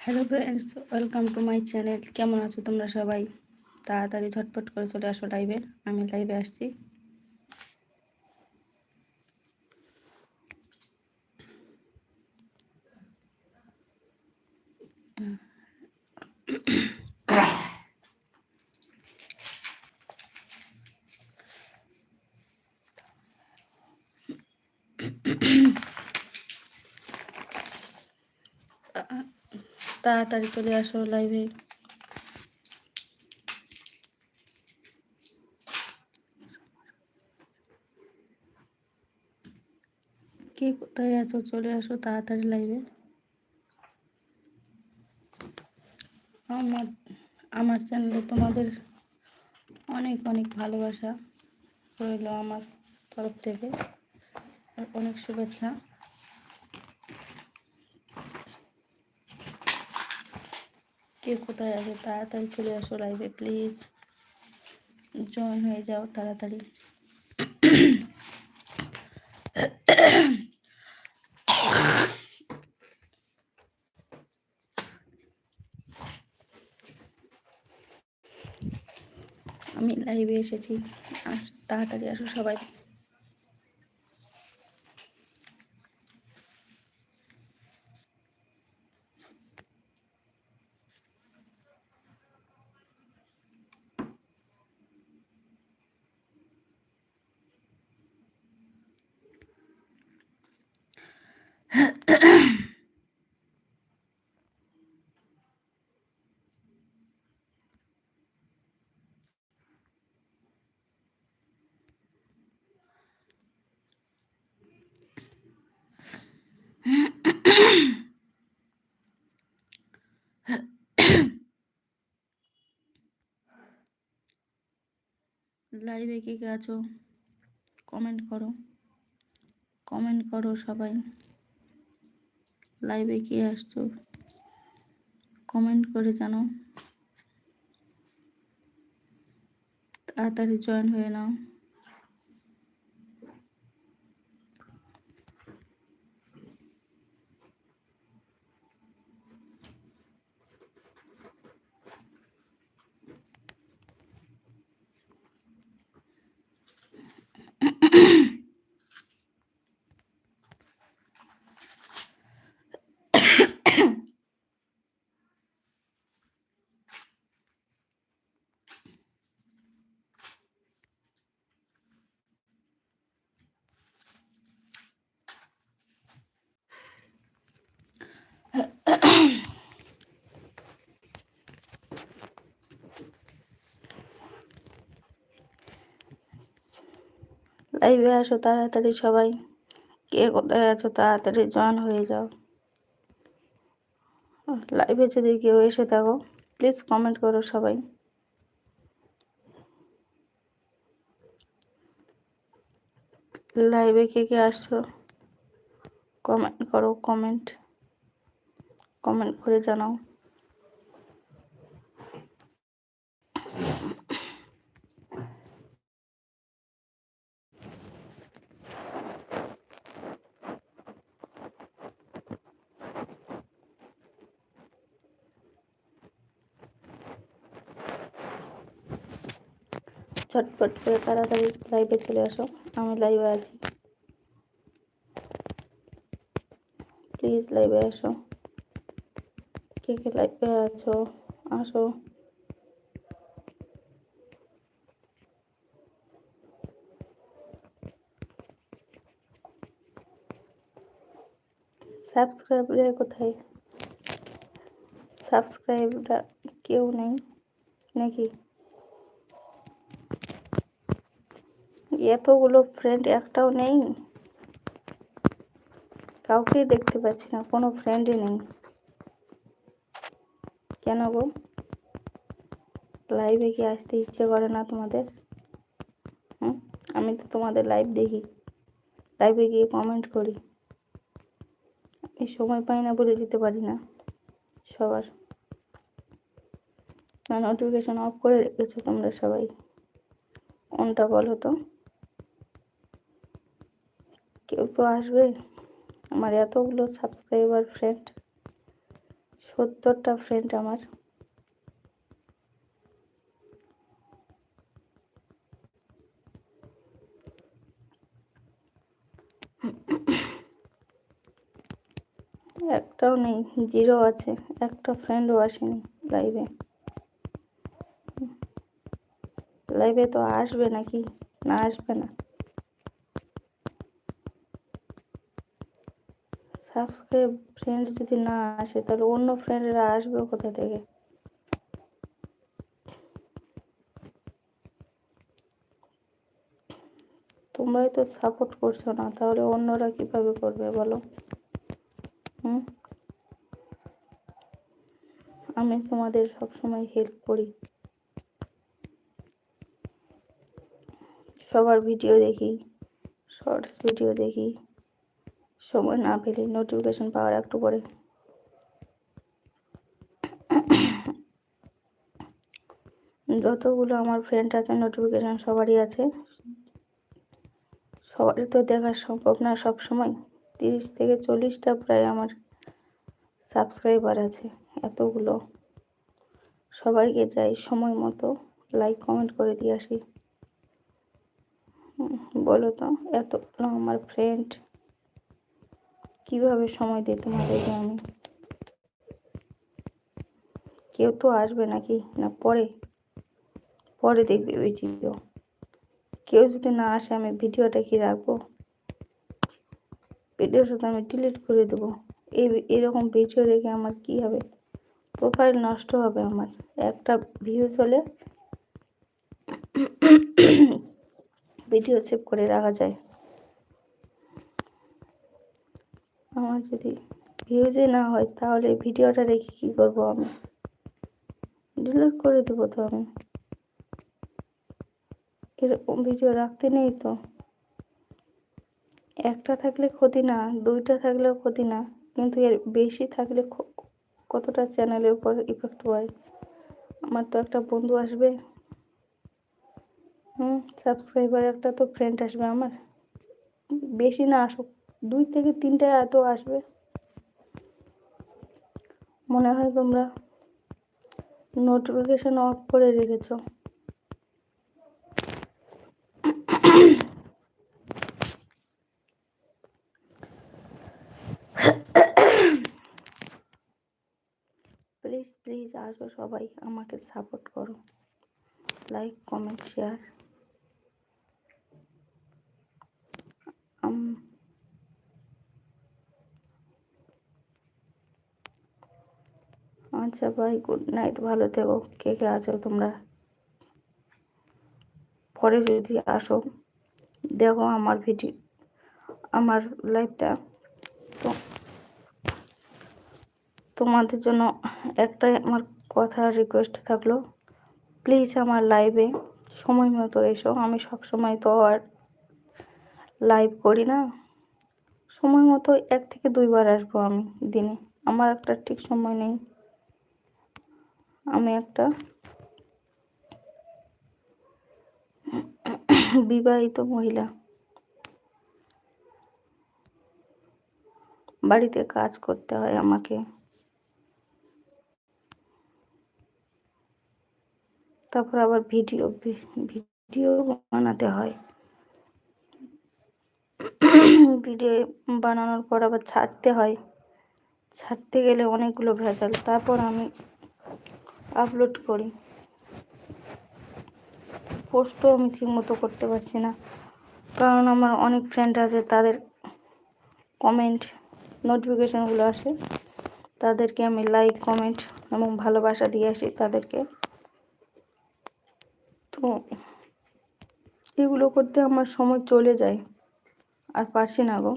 Hello friends welcome to my channel কেমন আছো তোমরা সবাই? তাড়াতাড়ি ঝটপট করে চলে আসো লাইভে আমি লাইভে আসছি। তাড়াতাড়ি চলে আসো লাইভে কে কোথায় আছো? চলে আসো তাড়াতাড়ি লাইভে আমার আমার চ্যানেলে তোমাদের অনেক অনেক ভালোবাসা রইল আমার তরফ থেকে। অনেক শুভেচ্ছা। কে কোথায় আছে? তাড়াতাড়ি চলে আসো লাইভে প্লিজ জয়েন হয়ে যাও তাড়াতাড়ি। আমি লাইভে এসেছি। তাড়াতাড়ি আসো সবাই। লাইভে কে কে আছো কমেন্ট করো। কমেন্ট করো সবাই। লাইভে কে আসছো? কমেন্ট করে জানো তাড়াতাড়ি জয়েন হয়ে নাও। লাইভে আসো তাড়াতাড়ি সবাই। কে কোথায় আছো তাড়াতাড়ি জয়েন হয়ে যাও। লাইভে যদি কেউ এসে থাকো প্লিজ কমেন্ট করো সবাই। লাইভে কে কে আসছো কমেন্ট করো কমেন্ট কমেন্ট করে জানাও। ঝটপট করে তাড়াতাড়ি লাইভে চলে আসো, আমি লাইভে আছি। প্লিজ লাইভে আসো। কে কে লাইভে আছো, আসো। সাবস্ক্রাইবার কোথায়? সাবস্ক্রাইবটা কেউ নেই, নাকি? এতগুলো ফ্রেন্ড একটাও নেই। কাউকেই দেখতে পাচ্ছি না, কোনো ফ্রেন্ডই নেই। কেন গো? লাইভে কি আসতে ইচ্ছে করে না তোমাদের? হুম? আমি তো তোমাদের লাইভ দেখি। লাইভে গিয়ে কমেন্ট করি। এই সময় পাই না বলে যেতে পারি না সবার। নোটিফিকেশান অফ করে রেখেছো তোমরা সবাই। কোনটা বলো তো। কেউ তো আসবে। আমার এতগুলো সাবস্ক্রাইবার ফ্রেন্ড সত্তরটা ফ্রেন্ড আমার। একটাও নেই জিরো আছে। একটা ফ্রেন্ডও আসেনি লাইভে লাইভে তো আসবে নাকি? না আসবে না। সাবস্ক্রাইব ফ্রেন্ড যদি না আসে, তাহলে অন্য ফ্রেন্ডরা আসবে কোথা থেকে? তোমরাই তো সাপোর্ট করছ না, তাহলে অন্যরা কীভাবে করবে বলো? হুম? আমি তোমাদের সবসময় হেল্প করি। সবার ভিডিও দেখি শর্টস ভিডিও দেখি। সময় না পেলে নোটিফিকেশন পাওয়ার একটু পরে। যতগুলো আমার ফ্রেন্ড আছে নোটিফিকেশান সবারই আছে। সবারই তো দেখা সম্ভব না সব সময় তিরিশ থেকে চল্লিশটা প্রায় আমার সাবস্ক্রাইবার আছে, এতগুলো। সবাইকে যাই সময় মতো লাইক কমেন্ট করে দিয়ে আসি। বলো তো এত আমার ফ্রেন্ড কীভাবে সময় দিই তোমাদেরকে আমি? কেউ তো আসবে নাকি? না, পরে। পরে দেখবে ভিডিও কেউ যদি না আসে, আমি ভিডিওটা কি রাখব? ভিডিওটা তো আমি ডিলিট করে দেবো। এই এরকম ভিডিও দেখে আমার কি হবে? প্রোফাইল নষ্ট হবে আমার। একটা ভিউজ হলে ভিডিও সেভ করে রাখা যায়। আমার যদি ভিউজই না হয়, তাহলে ভিডিওটা রেখে কী করব আমি? ডিলিট করে দেবো তো আমি। এরকম ভিডিও রাখতে নেই তো। একটা থাকলে ক্ষতি না, দুইটা থাকলেও ক্ষতি না, কিন্তু এর বেশি থাকলে কতটা চ্যানেলের উপর ইফেক্ট হয়? আমার তো একটা বন্ধু আসবে। হুম সাবস্ক্রাইবার একটা তো ফ্রেন্ড আসবে আমার। বেশি না আসুক। দুই থেকে তিনটা এত আসবে। মনে হয় তোমরা নোটিফিকেশন অফ করে রেখেছো। প্লিজ প্লিজ আসো সবাই, আমাকে সাপোর্ট করো। লাইক কমেন্ট শেয়ার ভাই গুড নাইট ভালো থেকো, কে কে আছো তোমরা? পরে যদি আসো, দেখো আমার ভিডিও আমার লাইফটা তো তোমাদের জন্য একটাই আমার কথা রিকোয়েস্ট থাকল প্লিজ আমার লাইভে সময় মতো এসো, আমি সব সময় তো আর লাইভ করি না। সময় মতো এক থেকে দুইবার আসব আমি দিনে, আমার একটা ঠিক সময় নেই। আমি একটা বিবাহিত মহিলা। বাড়িতে কাজ করতে হয় আমাকে। তারপর আবার ভিডিও ভিডিও বানাতে হয়। ভিডিও বানানোর পর আবার ছাড়তে হয়। ছাড়তে গেলে অনেকগুলো ভেজাল। তারপর আমি আপলোড করি। পোস্টও আমি ঠিকমতো করতে পারছি না। কারণ আমার অনেক ফ্রেন্ড আছে, তাদের কমেন্ট নোটিফিকেশানগুলো আসে। তাদেরকে আমি লাইক কমেন্ট এবং ভালোবাসা দিয়ে আসি তাদেরকে। তো এগুলো করতে আমার সময় চলে যায়। আর পারছি না গো।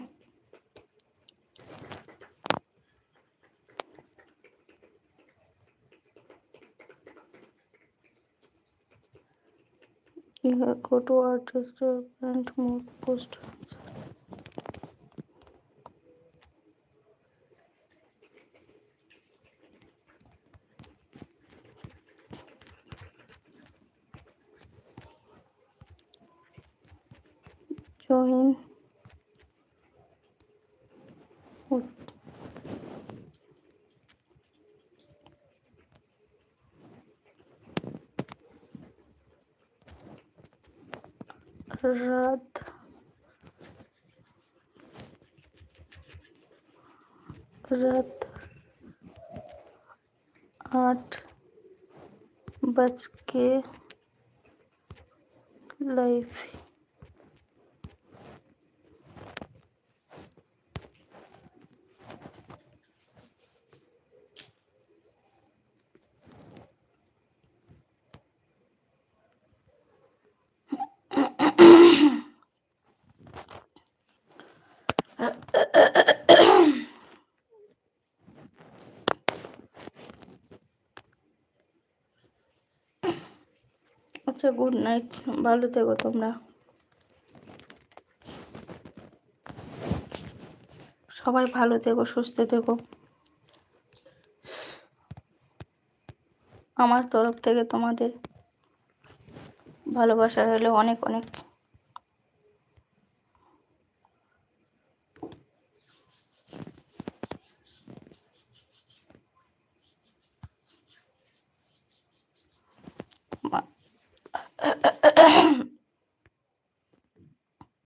Yeah, go to artist uh, and mode post. Join. रात रात आठ बज के लाइफ আচ্ছা গুড নাইট ভালো থেকো তোমরা। সবাই ভালো থেকো, সুস্থ থেকো। আমার তরফ থেকে তোমাদের ভালোবাসা রইল অনেক অনেক।